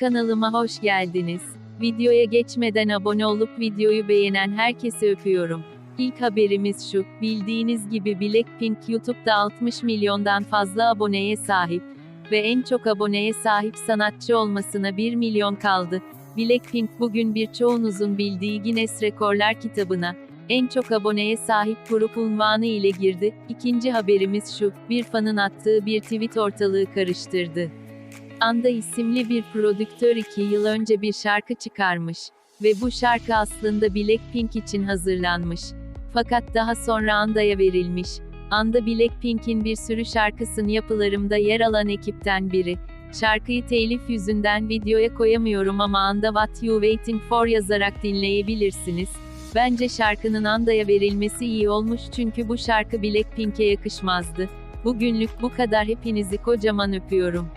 Kanalıma hoş geldiniz. Videoya geçmeden abone olup videoyu beğenen herkesi öpüyorum. İlk haberimiz şu, bildiğiniz gibi Blackpink YouTube'da 60 milyondan fazla aboneye sahip ve en çok aboneye sahip sanatçı olmasına 1 milyon kaldı. Blackpink bugün birçoğunuzun bildiği Guinness Rekorlar kitabına en çok aboneye sahip grup unvanı ile girdi. İkinci haberimiz şu, bir fanın attığı bir tweet ortalığı karıştırdı. Anda isimli bir prodüktör 2 yıl önce bir şarkı çıkarmış ve bu şarkı aslında Blackpink için hazırlanmış. Fakat daha sonra Anda'ya verilmiş. Anda Blackpink'in bir sürü şarkısını yapılarımda yer alan ekipten biri. Şarkıyı telif yüzünden videoya koyamıyorum ama Anda What You Waiting For yazarak dinleyebilirsiniz. Bence şarkının Anda'ya verilmesi iyi olmuş çünkü bu şarkı Blackpink'e yakışmazdı. Bugünlük bu kadar hepinizi kocaman öpüyorum.